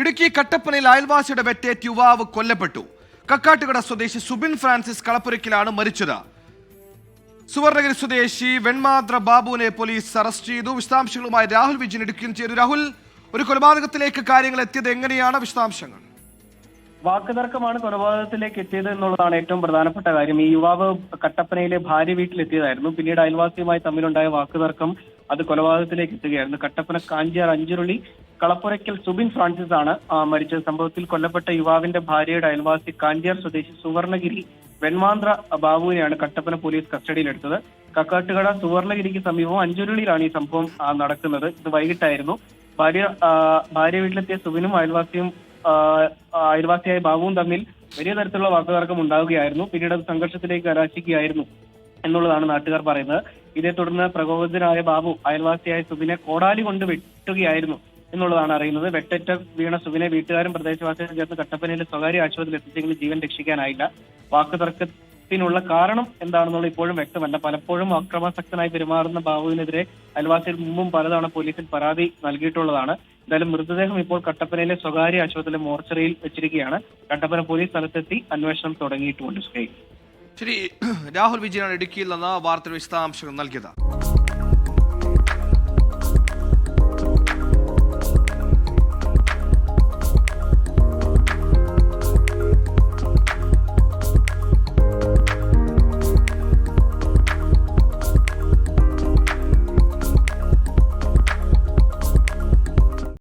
ഇടുക്കി കട്ടപ്പനയിൽ അയൽവാസിയുടെ വെറ്റേറ്റ് യുവാവ് കൊല്ലപ്പെട്ടു. കക്കാട്ടുകട സ്വദേശി സുബിൻ ഫ്രാൻസിസ് കളപ്പുരക്കിലാണ് മരിച്ചത്. സുവർണഗിരി സ്വദേശി വെൺമാത്ര ബാബുവിനെ പോലീസ് അറസ്റ്റ് ചെയ്തു. വിശദാംശങ്ങളുമായി രാഹുൽ വിജയൻ എടുക്കുകയും ചെയ്തു രാഹുൽ ഒരു കൊലപാതകത്തിലേക്ക് കാര്യങ്ങൾ എത്തിയത് എങ്ങനെയാണ്? വിശദാംശങ്ങൾ. വാക്കുതർക്കമാണ് കൊലപാതകത്തിലേക്ക് എത്തിയത് എന്നുള്ളതാണ് ഏറ്റവും പ്രധാനപ്പെട്ട കാര്യം. ഈ യുവാവ് കട്ടപ്പനയിലെ ഭാര്യ വീട്ടിലെത്തിയതായിരുന്നു. പിന്നീട് അയൽവാസിയുമായി തമ്മിലുണ്ടായ വാക്കുതർക്കം അത് കൊലപാതകത്തിലേക്ക് എത്തുകയായിരുന്നു. കട്ടപ്പന കാഞ്ചിയാർ അഞ്ചുരുളി കളപ്പുരയ്ക്കൽ സുബിൻ ഫ്രാൻസിസ് ആണ് മരിച്ച സംഭവത്തിൽ കൊല്ലപ്പെട്ട യുവാവിന്റെ ഭാര്യയുടെ അയൽവാസി കാഞ്ചിയാർ സ്വദേശി സുവർണഗിരി വെൺമാന്ത്ര ബാബുവിനെയാണ് കട്ടപ്പന പോലീസ് കസ്റ്റഡിയിലെടുത്തത്. കക്കാട്ടുകട സുവർണഗിരിക്ക് സമീപം അഞ്ചുരുളിയിലാണ് ഈ സംഭവം നടക്കുന്നത്. ഇത് വൈകിട്ടായിരുന്നു. ഭാര്യ ഭാര്യ വീട്ടിലെത്തിയ സുബിനും അയൽവാസിയും അയൽവാസിയായ ബാബുവും തമ്മിൽ വലിയ തരത്തിലുള്ള വാക്കുതർക്കം ഉണ്ടാവുകയായിരുന്നു. പിന്നീട് അത് സംഘർഷത്തിലേക്ക് കലാശിക്കുകയായിരുന്നു എന്നുള്ളതാണ് നാട്ടുകാർ പറയുന്നത്. ഇതേ തുടർന്ന് പ്രകോപിതനായ ബാബു അയൽവാസിയായ സുബിനെ കോടാലി കൊണ്ട് വെട്ടുകയായിരുന്നു. എന്നുള്ളതാണ് അറിയുന്നത്. വെട്ടറ്റ വീണ സുവിനെ വീട്ടുകാരും പ്രദേശവാസികളും ചേർന്ന് കട്ടപ്പനയിലെ സ്വകാര്യ ആശുപത്രിയിൽ എത്തിച്ചെങ്കിലും ജീവൻ രക്ഷിക്കാനായില്ല. വാക്കുതർക്കത്തിനുള്ള കാരണം എന്താണെന്നുള്ള ഇപ്പോഴും വ്യക്തമല്ല. പലപ്പോഴും അക്രമാസക്തനായി പെരുമാറുന്ന ബാബുവിനെതിരെ അയൽവാസികൾ മുമ്പും പലതവണ പോലീസിൽ പരാതി നൽകിയിട്ടുള്ളതാണ്. എന്തായാലും മൃതദേഹം ഇപ്പോൾ കട്ടപ്പനയിലെ സ്വകാര്യ ആശുപത്രിയിലെ മോർച്ചറിയിൽ വെച്ചിരിക്കുകയാണ്. കട്ടപ്പന പോലീസ് സ്ഥലത്തെത്തി അന്വേഷണം തുടങ്ങിയിട്ടുണ്ട്. ശ്രീ രാഹുൽ വിജയനാണ് ഇടുക്കിയിൽ നിന്ന് വാർത്തയുടെ വിശദാംശങ്ങൾ നൽകിയത്.